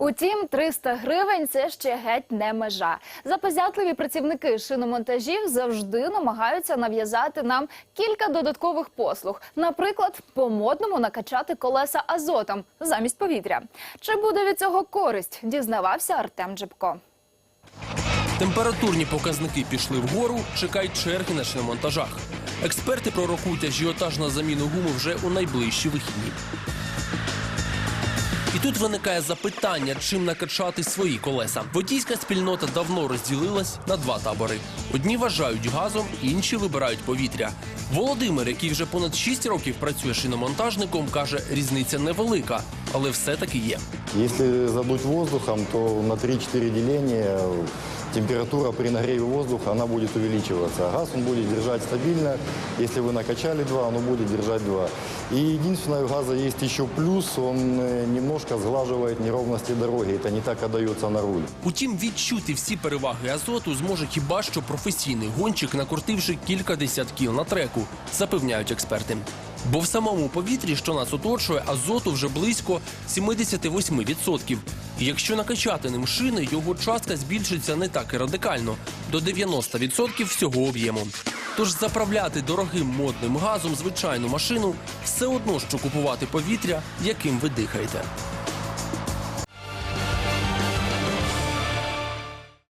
Утім, 300 гривень це ще геть не межа. Запозятливі працівники шиномонтажів завжди намагаються нав'язати нам кілька додаткових послуг. Наприклад, по-модному накачати колеса азотом замість повітря. Чи буде від цього користь? Дізнавався Артем Джебко. Температурні показники пішли вгору, чекають черги на шиномонтажах. Експерти пророкують ажіотаж на заміну гуми вже у найближчі вихідні. І тут виникає запитання, чим накачати свої колеса. Водійська спільнота давно розділилась на два табори. Одні вважають газом, інші вибирають повітря. Володимир, який вже понад 6 років працює шиномонтажником, каже, різниця невелика, але все-таки є. Якщо задуть воздухом, то на 3-4 деления температура при нагреве воздуха она будет увеличиваться. А газ он будет держать стабильно. Если вы накачали 2, оно будет держать 2. И единственное, у газа есть еще плюс, он э, немножко сглаживает неровности дороги. Это не так отдается на руль. Утім, відчути всі переваги азоту зможе хіба що професійний гонщик, накрутивши кількадесят кіл на треку, запевняють експерти. Бо в самому повітрі, що нас оточує, азоту вже близько 78%. І якщо накачати ним шини, його частка збільшиться не так і радикально до 90% всього об'єму. Тож заправляти дорогим модним газом звичайну машину все одно, що купувати повітря, яким ви дихаєте.